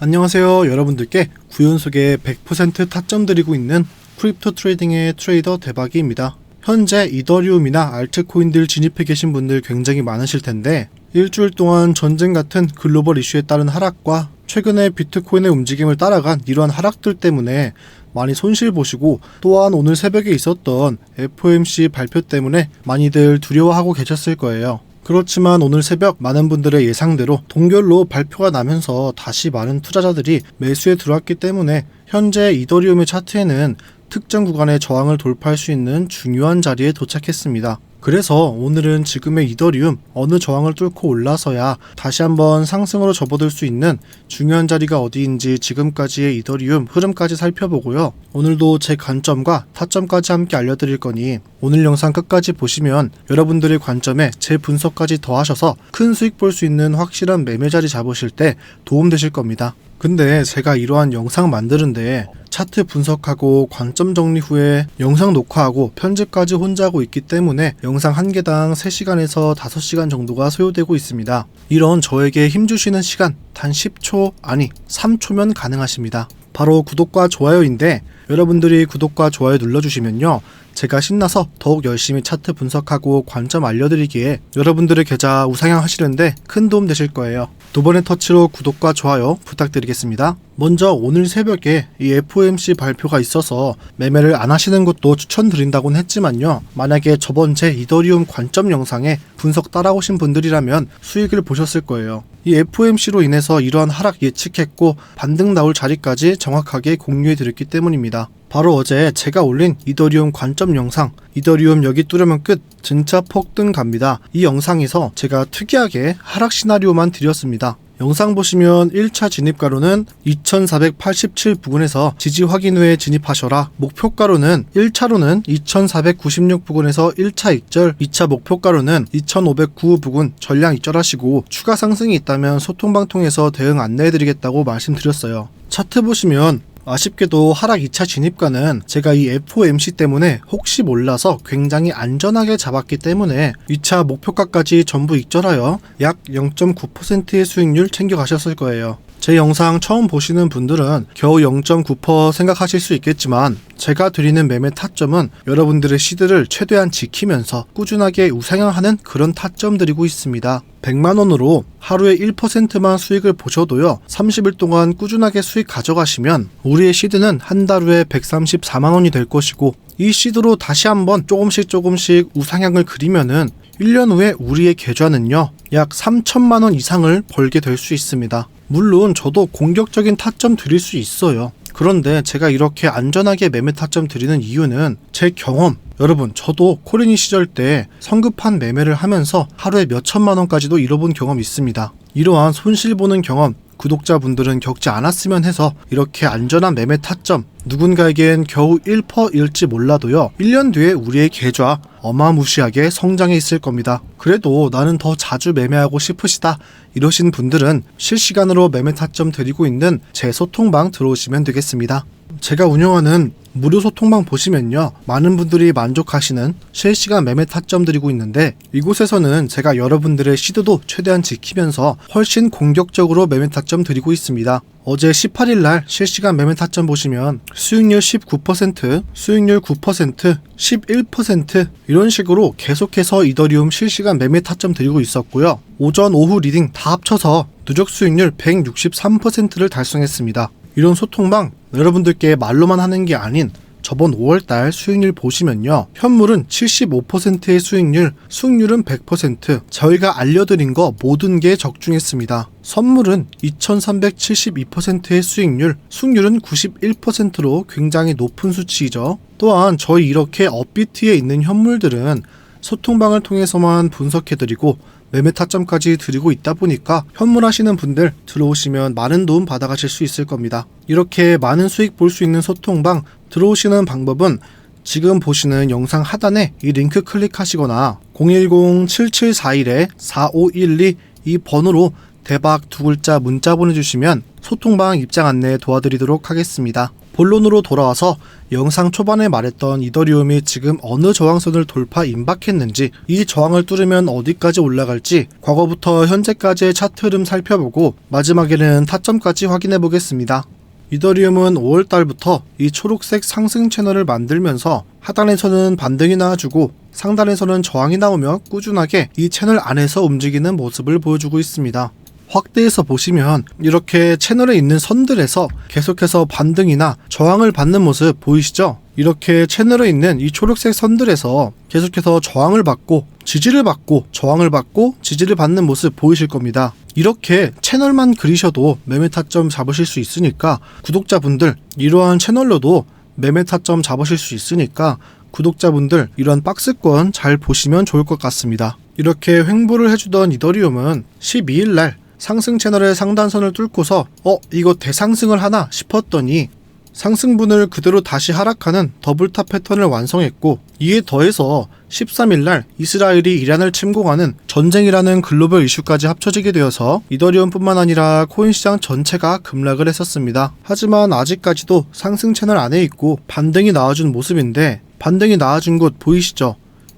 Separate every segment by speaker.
Speaker 1: 안녕하세요. 여러분들께 구현 속에 100% 타점 드리고 있는 크립토 트레이딩의 트레이더 대박이입니다. 현재 이더리움이나 알트코인들 진입해 계신 분들 굉장히 많으실 텐데 일주일 동안 전쟁 같은 글로벌 이슈에 따른 하락과 최근에 비트코인의 움직임을 따라간 이러한 하락들 때문에 많이 손실 보시고 또한 오늘 새벽에 있었던 FOMC 발표 때문에 많이들 두려워하고 계셨을 거예요. 그렇지만 오늘 새벽 많은 분들의 예상대로 동결로 발표가 나면서 다시 많은 투자자들이 매수에 들어왔기 때문에 현재 이더리움의 차트에는 특정 구간의 저항을 돌파할 수 있는 중요한 자리에 도착했습니다. 그래서 오늘은 지금의 이더리움 어느 저항을 뚫고 올라서야 다시 한번 상승으로 접어들 수 있는 중요한 자리가 어디인지 지금까지의 이더리움 흐름까지 살펴보고요. 오늘도 제 관점과 타점까지 함께 알려드릴 거니 오늘 영상 끝까지 보시면 여러분들의 관점에 제 분석까지 더하셔서 큰 수익 볼 수 있는 확실한 매매 자리 잡으실 때 도움되실 겁니다. 근데 제가 이러한 영상 만드는데 차트 분석하고 관점 정리 후에 영상 녹화하고 편집까지 혼자 하고 있기 때문에 영상 한 개당 3시간에서 5시간 정도가 소요되고 있습니다. 이런 저에게 힘주시는 시간 단 10초 아니 3초면 가능하십니다. 바로 구독과 좋아요인데 여러분들이 구독과 좋아요 눌러주시면요. 제가 신나서 더욱 열심히 차트 분석하고 관점 알려드리기에 여러분들의 계좌 우상향 하시는데 큰 도움 되실 거예요. 두 번의 터치로 구독과 좋아요 부탁드리겠습니다. 먼저 오늘 새벽에 이 FOMC 발표가 있어서 매매를 안 하시는 것도 추천드린다곤 했지만요. 만약에 저번 제 이더리움 관점 영상에 분석 따라오신 분들이라면 수익을 보셨을 거예요. 이 FOMC로 인해서 이러한 하락 예측했고 반등 나올 자리까지 정확하게 공유해 드렸기 때문입니다. 바로 어제 제가 올린 이더리움 관점 영상 이더리움 여기 뚫으면 끝 진짜 폭등 갑니다. 이 영상에서 제가 특이하게 하락 시나리오만 드렸습니다. 영상 보시면 1차 진입가로는 2487 부근에서 지지 확인 후에 진입하셔라. 목표가로는 1차로는 2496 부근에서 1차 익절, 2차 목표가로는 2509 부근 전량 익절하시고 추가 상승이 있다면 소통방 통해서 대응 안내해드리겠다고 말씀드렸어요. 차트 보시면 아쉽게도 하락 2차 진입가는 제가 이 FOMC 때문에 혹시 몰라서 굉장히 안전하게 잡았기 때문에 2차 목표가까지 전부 익절하여 약 0.9%의 수익률 챙겨가셨을 거예요. 제 영상 처음 보시는 분들은 겨우 0.9% 생각하실 수 있겠지만 제가 드리는 매매 타점은 여러분들의 시드를 최대한 지키면서 꾸준하게 우상향하는 그런 타점 드리고 있습니다. 100만 원으로 하루에 1%만 수익을 보셔도요. 30일 동안 꾸준하게 수익 가져가시면 우리의 시드는 한 달 후에 134만 원이 될 것이고 이 시드로 다시 한번 조금씩 조금씩 우상향을 그리면은 1년 후에 우리의 계좌는요. 약 3천만 원 이상을 벌게 될 수 있습니다. 물론 저도 공격적인 타점 드릴 수 있어요. 그런데 제가 이렇게 안전하게 매매 타점 드리는 이유는 제 경험, 여러분, 저도 코리니 시절 때 성급한 매매를 하면서 하루에 몇 천만 원까지도 잃어본 경험이 있습니다. 이러한 손실 보는 경험, 구독자분들은 겪지 않았으면 해서 이렇게 안전한 매매 타점, 누군가에겐 겨우 1%일지 몰라도요, 1년 뒤에 우리의 계좌 어마무시하게 성장해 있을 겁니다. 그래도 나는 더 자주 매매하고 싶으시다. 이러신 분들은 실시간으로 매매 타점 드리고 있는 제 소통방 들어오시면 되겠습니다. 제가 운영하는 무료 소통방 보시면요. 많은 분들이 만족하시는 실시간 매매 타점 드리고 있는데 이곳에서는 제가 여러분들의 시드도 최대한 지키면서 훨씬 공격적으로 매매 타점 드리고 있습니다. 어제 18일 날 실시간 매매 타점 보시면 수익률 19%, 수익률 9%, 11% 이런 식으로 계속해서 이더리움 실시간 매매 타점 드리고 있었고요. 오전 오후 리딩 다 합쳐서 누적 수익률 163%를 달성했습니다. 이런 소통방 여러분들께 말로만 하는 게 아닌 저번 5월달 수익률 보시면요. 현물은 75%의 수익률, 수익률은 100%. 저희가 알려드린 거 모든 게 적중했습니다. 선물은 2372%의 수익률, 수익률은 91%로 굉장히 높은 수치이죠. 또한 저희 이렇게 업비트에 있는 현물들은 소통방을 통해서만 분석해드리고 매매 타점까지 드리고 있다 보니까 현물하시는 분들 들어오시면 많은 도움 받아가실 수 있을 겁니다. 이렇게 많은 수익 볼 수 있는 소통방 들어오시는 방법은 지금 보시는 영상 하단에 이 링크 클릭하시거나 010-7741-4512 이 번호로 대박 두 글자 문자 보내주시면 소통방 입장 안내 도와드리도록 하겠습니다. 본론으로 돌아와서 영상 초반에 말했던 이더리움이 지금 어느 저항선을 돌파 임박했는지 이 저항을 뚫으면 어디까지 올라갈지 과거부터 현재까지의 차트 흐름 살펴보고 마지막에는 타점까지 확인해 보겠습니다. 이더리움은 5월 달부터 이 초록색 상승 채널을 만들면서 하단에서는 반등이 나와주고 상단에서는 저항이 나오며 꾸준하게 이 채널 안에서 움직이는 모습을 보여주고 있습니다. 확대해서 보시면 이렇게 채널에 있는 선들에서 계속해서 반등이나 저항을 받는 모습 보이시죠? 이렇게 채널에 있는 이 초록색 선들에서 계속해서 저항을 받고 지지를 받고 저항을 받고 지지를 받는 모습 보이실 겁니다. 이렇게 채널만 그리셔도 매매 타점 잡으실 수 있으니까 구독자분들 이러한 채널로도 매매 타점 잡으실 수 있으니까 구독자분들 이런 박스권 잘 보시면 좋을 것 같습니다. 이렇게 횡보를 해주던 이더리움은 12일 날 상승 채널의 상단선을 뚫고서 어 이거 대상승을 하나 싶었더니 상승분을 그대로 다시 하락하는 더블탑 패턴을 완성했고 이에 더해서 13일날 이스라엘이 이란을 침공하는 전쟁이라는 글로벌 이슈까지 합쳐지게 되어서 이더리움뿐만 아니라 코인 시장 전체가 급락을 했었습니다. 하지만 아직까지도 상승 채널 안에 있고 반등이 나와준 모습인데 반등이 나와준 곳 보이시죠?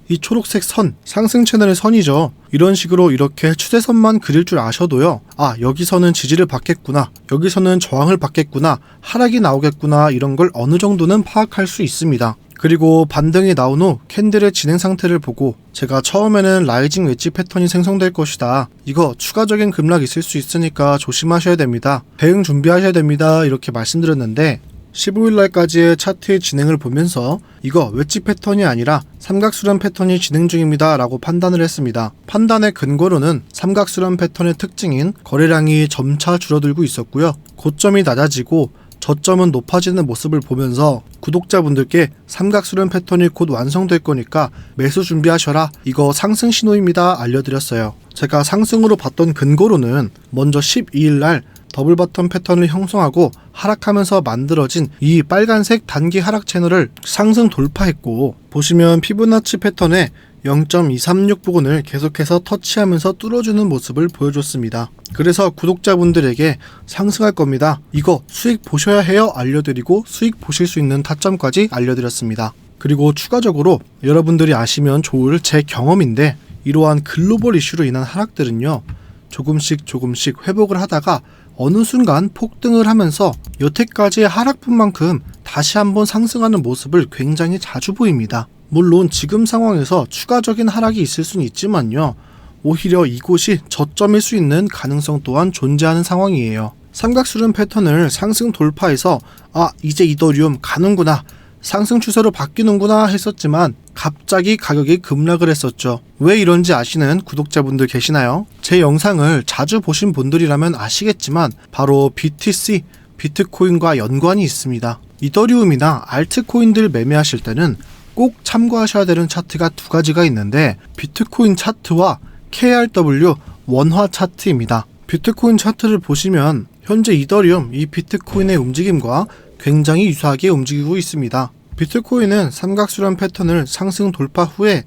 Speaker 1: 이 초록색 선, 상승 채널의 선이죠. 이런 식으로 이렇게 추세선만 그릴 줄 아셔도요. 아, 여기서는 지지를 받겠구나. 여기서는 저항을 받겠구나. 하락이 나오겠구나. 이런 걸 어느 정도는 파악할 수 있습니다. 그리고 반등이 나온 후 캔들의 진행 상태를 보고 제가 처음에는 라이징 웨지 패턴이 생성될 것이다. 이거 추가적인 급락 있을 수 있으니까 조심하셔야 됩니다. 대응 준비하셔야 됩니다. 이렇게 말씀드렸는데 15일날까지의 차트의 진행을 보면서 이거 웨지 패턴이 아니라 삼각수렴 패턴이 진행 중입니다 라고 판단을 했습니다. 판단의 근거로는 삼각수렴 패턴의 특징인 거래량이 점차 줄어들고 있었고요. 고점이 낮아지고 저점은 높아지는 모습을 보면서 구독자분들께 삼각수렴 패턴이 곧 완성될 거니까 매수 준비하셔라. 이거 상승 신호입니다. 알려드렸어요. 제가 상승으로 봤던 근거로는 먼저 12일 날 더블 바텀 패턴을 형성하고 하락하면서 만들어진 이 빨간색 단기 하락 채널을 상승 돌파했고 보시면 피부나치 패턴에 0.236 부근을 계속해서 터치하면서 뚫어주는 모습을 보여줬습니다. 그래서 구독자분들에게 상승할 겁니다. 이거 수익 보셔야 해요 알려드리고 수익 보실 수 있는 타점까지 알려드렸습니다. 그리고 추가적으로 여러분들이 아시면 좋을 제 경험인데 이러한 글로벌 이슈로 인한 하락들은요 조금씩 조금씩 회복을 하다가 어느 순간 폭등을 하면서 여태까지의 하락분 만큼 다시 한번 상승하는 모습을 굉장히 자주 보입니다. 물론 지금 상황에서 추가적인 하락이 있을 수는 있지만요. 오히려 이곳이 저점일 수 있는 가능성 또한 존재하는 상황이에요. 삼각수렴 패턴을 상승 돌파해서 아 이제 이더리움 가는구나 상승 추세로 바뀌는구나 했었지만 갑자기 가격이 급락을 했었죠. 왜 이런지 아시는 구독자분들 계시나요? 제 영상을 자주 보신 분들이라면 아시겠지만 바로 BTC, 비트코인과 연관이 있습니다. 이더리움이나 알트코인들 매매하실 때는 꼭 참고하셔야 되는 차트가 두 가지가 있는데 비트코인 차트와 KRW 원화 차트입니다. 비트코인 차트를 보시면 현재 이더리움 이 비트코인의 움직임과 굉장히 유사하게 움직이고 있습니다. 비트코인은 삼각수렴 패턴을 상승 돌파 후에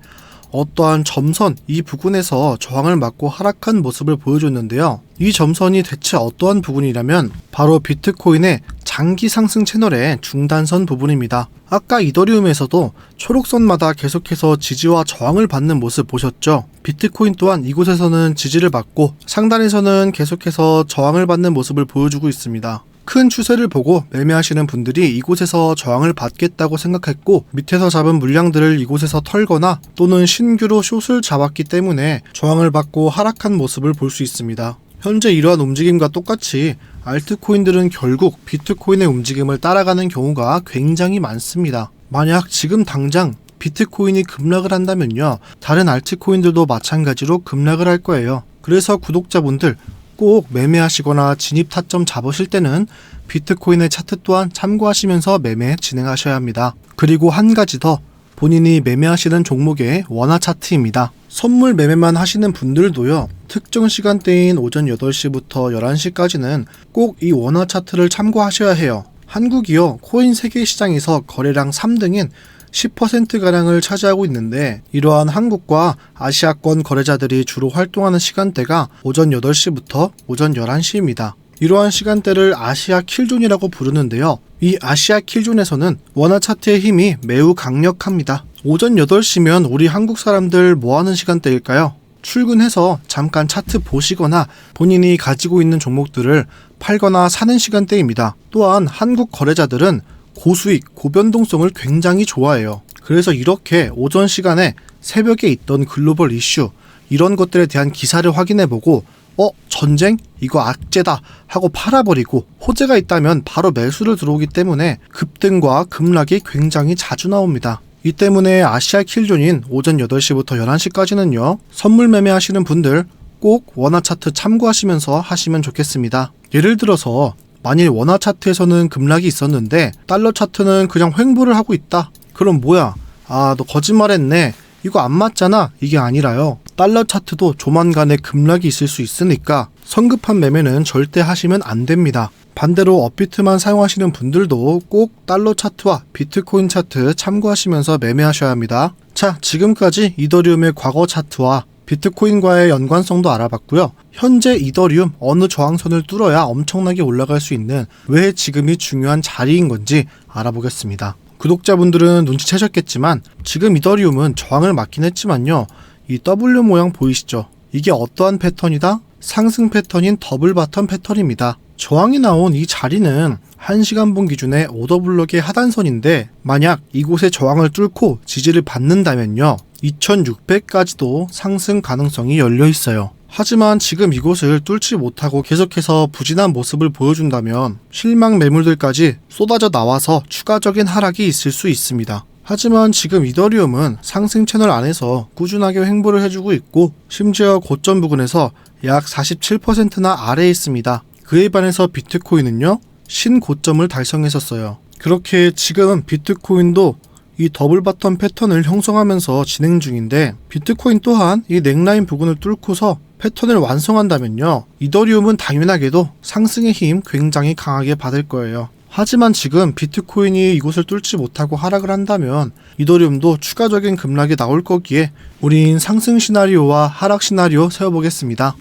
Speaker 1: 어떠한 점선 이 부분에서 저항을 맞고 하락한 모습을 보여줬는데요. 이 점선이 대체 어떠한 부분이라면 바로 비트코인의 장기 상승 채널의 중단선 부분입니다. 아까 이더리움에서도 초록선마다 계속해서 지지와 저항을 받는 모습 보셨죠? 비트코인 또한 이곳에서는 지지를 받고 상단에서는 계속해서 저항을 받는 모습을 보여주고 있습니다. 큰 추세를 보고 매매하시는 분들이 이곳에서 저항을 받겠다고 생각했고 밑에서 잡은 물량들을 이곳에서 털거나 또는 신규로 숏을 잡았기 때문에 저항을 받고 하락한 모습을 볼 수 있습니다. 현재 이러한 움직임과 똑같이 알트코인들은 결국 비트코인의 움직임을 따라가는 경우가 굉장히 많습니다. 만약 지금 당장 비트코인이 급락을 한다면요. 다른 알트코인들도 마찬가지로 급락을 할 거예요. 그래서 구독자분들 꼭 매매하시거나 진입 타점 잡으실 때는 비트코인의 차트 또한 참고하시면서 매매 진행하셔야 합니다. 그리고 한 가지 더 본인이 매매하시는 종목의 원화 차트입니다. 선물 매매만 하시는 분들도요. 특정 시간대인 오전 8시부터 11시까지는 꼭 이 원화 차트를 참고하셔야 해요. 한국이요. 코인 세계 시장에서 거래량 3등인 10%가량을 차지하고 있는데 이러한 한국과 아시아권 거래자들이 주로 활동하는 시간대가 오전 8시부터 오전 11시입니다. 이러한 시간대를 아시아 킬존이라고 부르는데요. 이 아시아 킬존에서는 원화 차트의 힘이 매우 강력합니다. 오전 8시면 우리 한국 사람들 뭐 하는 시간대일까요? 출근해서 잠깐 차트 보시거나 본인이 가지고 있는 종목들을 팔거나 사는 시간대입니다. 또한 한국 거래자들은 고수익, 고변동성을 굉장히 좋아해요. 그래서 이렇게 오전 시간에 새벽에 있던 글로벌 이슈, 이런 것들에 대한 기사를 확인해보고 어, 전쟁? 이거 악재다 하고 팔아버리고 호재가 있다면 바로 매수를 들어오기 때문에 급등과 급락이 굉장히 자주 나옵니다. 이 때문에 아시아 킬존인 오전 8시부터 11시까지는요, 선물 매매하시는 분들 꼭 원화 차트 참고하시면서 하시면 좋겠습니다. 예를 들어서 만일 원화 차트에서는 급락이 있었는데 달러 차트는 그냥 횡보를 하고 있다. 그럼 뭐야? 아, 너 거짓말했네. 이거 안 맞잖아. 이게 아니라요. 달러 차트도 조만간에 급락이 있을 수 있으니까 성급한 매매는 절대 하시면 안 됩니다. 반대로 업비트만 사용하시는 분들도 꼭 달러 차트와 비트코인 차트 참고하시면서 매매하셔야 합니다. 자, 지금까지 이더리움의 과거 차트와 비트코인과의 연관성도 알아봤고요. 현재 이더리움 어느 저항선을 뚫어야 엄청나게 올라갈 수 있는 왜 지금이 중요한 자리인 건지 알아보겠습니다. 구독자분들은 눈치채셨겠지만 지금 이더리움은 저항을 맞긴 했지만요. 이 W 모양 보이시죠? 이게 어떠한 패턴이다? 상승 패턴인 더블 바텀 패턴입니다. 저항이 나온 이 자리는 1시간 분 기준의 오더블럭의 하단선인데 만약 이곳의 저항을 뚫고 지지를 받는다면요. 2600까지도 상승 가능성이 열려 있어요. 하지만 지금 이곳을 뚫지 못하고 계속해서 부진한 모습을 보여준다면 실망 매물들까지 쏟아져 나와서 추가적인 하락이 있을 수 있습니다. 하지만 지금 이더리움은 상승 채널 안에서 꾸준하게 횡보를 해주고 있고 심지어 고점 부근에서 약 47%나 아래에 있습니다. 그에 반해서 비트코인은요 신고점을 달성했었어요. 그렇게 지금 비트코인도 이 더블 바텀 패턴을 형성하면서 진행 중인데 비트코인 또한 이 넥라인 부근을 뚫고서 패턴을 완성한다면요 이더리움은 당연하게도 상승의 힘 굉장히 강하게 받을 거예요. 하지만 지금 비트코인이 이곳을 뚫지 못하고 하락을 한다면 이더리움도 추가적인 급락이 나올 거기에 우린 상승 시나리오와 하락 시나리오 세워보겠습니다.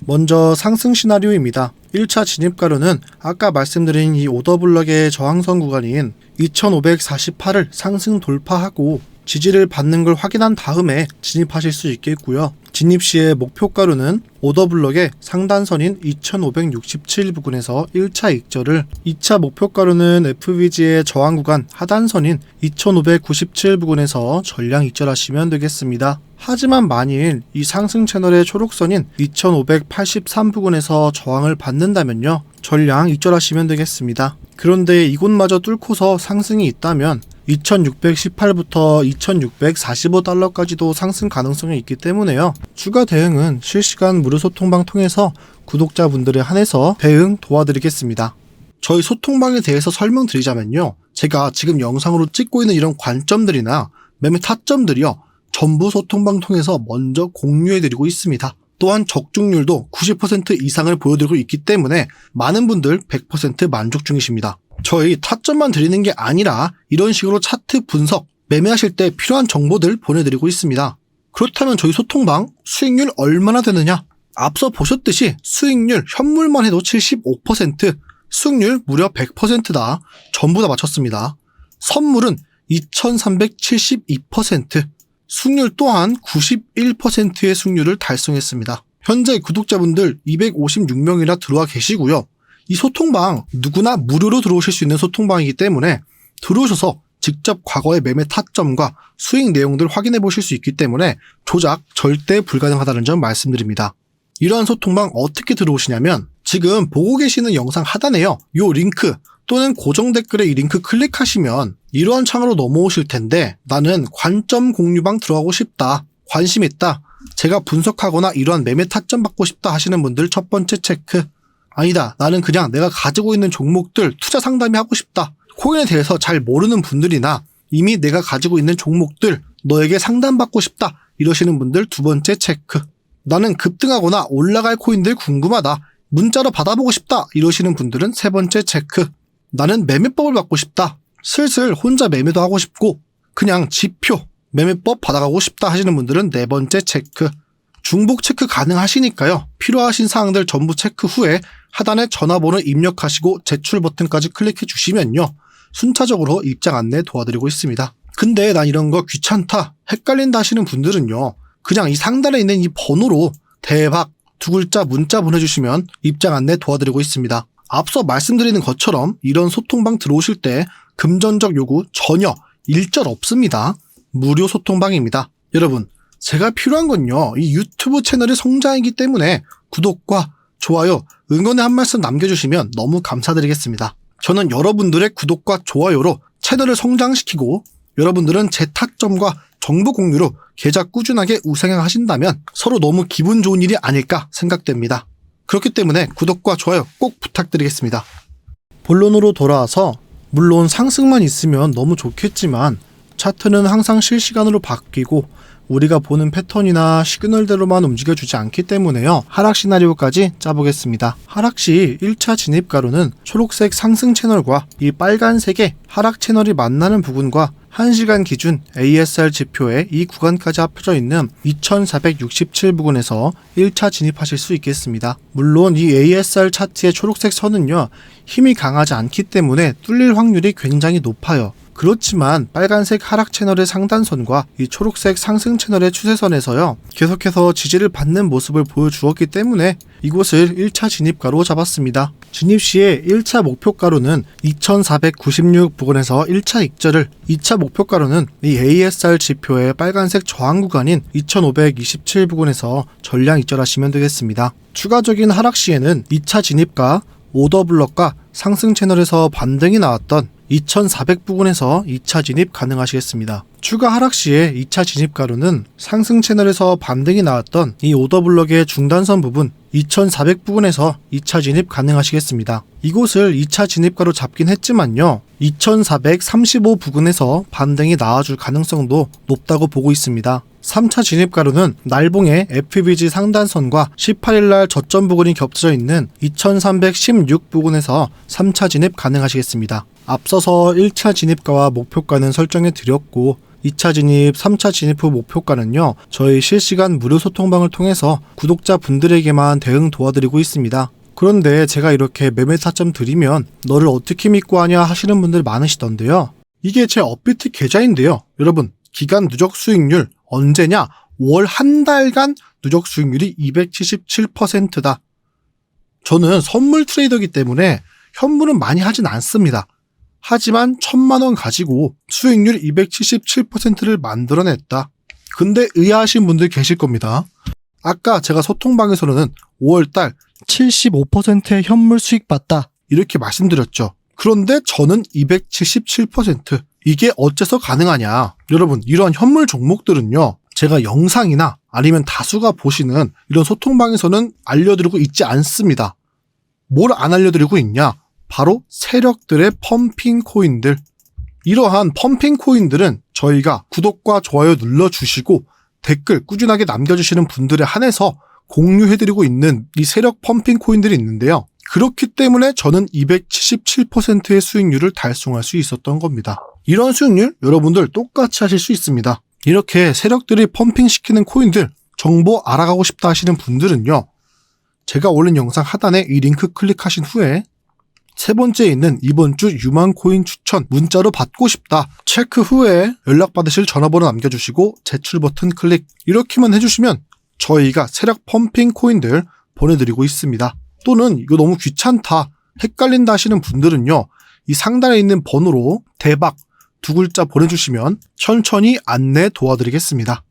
Speaker 1: 먼저 상승 시나리오입니다. 1차 진입가로는 아까 말씀드린 이 오더블럭의 저항선 구간인 2548을 상승 돌파하고 지지를 받는 걸 확인한 다음에 진입하실 수 있겠고요. 진입 시의 목표가로는 오더블럭의 상단선인 2567 부근에서 1차 익절을 2차 목표가로는 FVG의 저항 구간 하단선인 2597 부근에서 전량 익절하시면 되겠습니다. 하지만 만일 이 상승 채널의 초록선인 2583 부근에서 저항을 받는다면요. 전량 익절하시면 되겠습니다. 그런데 이곳마저 뚫고서 상승이 있다면 2618부터 2645달러까지도 상승 가능성이 있기 때문에요. 추가 대응은 실시간 무료 소통방 통해서 구독자분들에 한해서 대응 도와드리겠습니다. 저희 소통방에 대해서 설명드리자면요. 제가 지금 영상으로 찍고 있는 이런 관점들이나 매매 타점들이요. 전부 소통방 통해서 먼저 공유해드리고 있습니다. 또한 적중률도 90% 이상을 보여드리고 있기 때문에 많은 분들 100% 만족 중이십니다. 저희 타점만 드리는 게 아니라 이런 식으로 차트 분석, 매매하실 때 필요한 정보들 보내드리고 있습니다. 그렇다면 저희 소통방 수익률 얼마나 되느냐? 앞서 보셨듯이 수익률 현물만 해도 75%, 수익률 무려 100%다. 전부 다 맞췄습니다. 선물은 2372%, 수익률 또한 91%의 수익률을 달성했습니다. 현재 구독자분들 256명이나 들어와 계시고요. 이 소통방 누구나 무료로 들어오실 수 있는 소통방이기 때문에 들어오셔서 직접 과거의 매매 타점과 수익 내용들 확인해 보실 수 있기 때문에 조작 절대 불가능하다는 점 말씀드립니다. 이러한 소통방 어떻게 들어오시냐면 지금 보고 계시는 영상 하단에요. 요 링크 또는 고정 댓글에 이 링크 클릭하시면 이러한 창으로 넘어오실 텐데 나는 관점 공유방 들어가고 싶다. 관심 있다. 제가 분석하거나 이러한 매매 타점 받고 싶다 하시는 분들 첫 번째 체크. 아니다. 나는 그냥 내가 가지고 있는 종목들 투자 상담이 하고 싶다. 코인에 대해서 잘 모르는 분들이나 이미 내가 가지고 있는 종목들 너에게 상담받고 싶다. 이러시는 분들 두 번째 체크. 나는 급등하거나 올라갈 코인들 궁금하다. 문자로 받아보고 싶다. 이러시는 분들은 세 번째 체크. 나는 매매법을 받고 싶다. 슬슬 혼자 매매도 하고 싶고 그냥 지표, 매매법 받아가고 싶다 하시는 분들은 네 번째 체크. 중복 체크 가능하시니까요. 필요하신 사항들 전부 체크 후에 하단에 전화번호 입력하시고 제출 버튼까지 클릭해 주시면요. 순차적으로 입장 안내 도와드리고 있습니다. 근데 난 이런 거 귀찮다, 헷갈린다 하시는 분들은요. 그냥 이 상단에 있는 이 번호로 대박 두 글자 문자 보내주시면 입장 안내 도와드리고 있습니다. 앞서 말씀드리는 것처럼 이런 소통방 들어오실 때 금전적 요구 전혀 일절 없습니다. 무료 소통방입니다. 여러분, 제가 필요한 건요, 이 유튜브 채널의 성장이기 때문에 구독과 좋아요, 응원의 한 말씀 남겨주시면 너무 감사드리겠습니다. 저는 여러분들의 구독과 좋아요로 채널을 성장시키고 여러분들은 제 타점과 정보 공유로 계좌 꾸준하게 우상향하신다면 서로 너무 기분 좋은 일이 아닐까 생각됩니다. 그렇기 때문에 구독과 좋아요 꼭 부탁드리겠습니다. 본론으로 돌아와서 물론 상승만 있으면 너무 좋겠지만 차트는 항상 실시간으로 바뀌고 우리가 보는 패턴이나 시그널대로만 움직여주지 않기 때문에요. 하락 시나리오까지 짜보겠습니다. 하락 시 1차 진입가로는 초록색 상승 채널과 이 빨간색의 하락 채널이 만나는 부분과 1시간 기준 ASR 지표에 이 구간까지 합쳐져 있는 2467 부근에서 1차 진입하실 수 있겠습니다. 물론 이 ASR 차트의 초록색 선은요, 힘이 강하지 않기 때문에 뚫릴 확률이 굉장히 높아요. 그렇지만 빨간색 하락 채널의 상단선과 이 초록색 상승 채널의 추세선에서요, 계속해서 지지를 받는 모습을 보여주었기 때문에 이곳을 1차 진입가로 잡았습니다. 진입 시에 1차 목표가로는 2496 부근에서 1차 익절을, 2차 목표가로는 이 ASR 지표의 빨간색 저항 구간인 2527 부근에서 전량 익절하시면 되겠습니다. 추가적인 하락 시에는 2차 진입가, 오더 블럭과 상승 채널에서 반등이 나왔던 2400 부근에서 2차 진입 가능하시겠습니다. 추가 하락 시에 2차 진입 가로는 상승 채널에서 반등이 나왔던 이 오더블럭의 중단선 부분 2400 부근에서 2차 진입 가능하시겠습니다. 이곳을 2차 진입가로 잡긴 했지만요. 2435 부근에서 반등이 나와줄 가능성도 높다고 보고 있습니다. 3차 진입가로는 날봉의 FBG 상단선과 18일날 저점 부근이 겹쳐져 있는 2316 부근에서 3차 진입 가능하시겠습니다. 앞서서 1차 진입가와 목표가는 설정해 드렸고 2차 진입, 3차 진입 후 목표가는요, 저희 실시간 무료 소통방을 통해서 구독자 분들에게만 대응 도와드리고 있습니다. 그런데 제가 이렇게 매매 타점 드리면 너를 어떻게 믿고 하냐 하시는 분들 많으시던데요. 이게 제 업비트 계좌인데요. 여러분, 기간 누적 수익률 언제냐? 월 한 달간 누적 수익률이 277%다. 저는 선물 트레이더이기 때문에 현물은 많이 하진 않습니다. 하지만 천만 원 가지고 수익률 277%를 만들어냈다. 근데 의아하신 분들 계실 겁니다. 아까 제가 소통방에서는 5월달 75%의 현물 수익 봤다. 이렇게 말씀드렸죠. 그런데 저는 277%. 이게 어째서 가능하냐. 여러분, 이런 현물 종목들은요. 제가 영상이나 아니면 다수가 보시는 이런 소통방에서는 알려드리고 있지 않습니다. 뭘 안 알려드리고 있냐? 바로 세력들의 펌핑 코인들. 이러한 펌핑 코인들은 저희가 구독과 좋아요 눌러주시고 댓글 꾸준하게 남겨주시는 분들에 한해서 공유해드리고 있는 이 세력 펌핑 코인들이 있는데요. 그렇기 때문에 저는 277%의 수익률을 달성할 수 있었던 겁니다. 이런 수익률 여러분들 똑같이 하실 수 있습니다. 이렇게 세력들이 펌핑시키는 코인들 정보 알아가고 싶다 하시는 분들은요. 제가 올린 영상 하단에 이 링크 클릭하신 후에 세 번째 있는 이번 주 유망 코인 추천 문자로 받고 싶다. 체크 후에 연락 받으실 전화번호 남겨주시고 제출 버튼 클릭 이렇게만 해주시면 저희가 세력 펌핑 코인들 보내드리고 있습니다. 또는 이거 너무 귀찮다, 헷갈린다 하시는 분들은요. 이 상단에 있는 번호로 대박 두 글자 보내주시면 천천히 안내 도와드리겠습니다.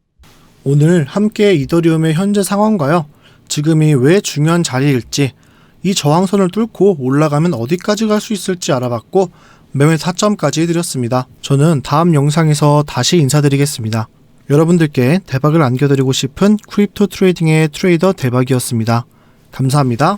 Speaker 1: 오늘 함께 이더리움의 현재 상황과요. 지금이 왜 중요한 자리일지 이 저항선을 뚫고 올라가면 어디까지 갈 수 있을지 알아봤고 매매 타점까지 해드렸습니다. 저는 다음 영상에서 다시 인사드리겠습니다. 여러분들께 대박을 안겨드리고 싶은 크립토 트레이딩의 트레이더 대박이었습니다. 감사합니다.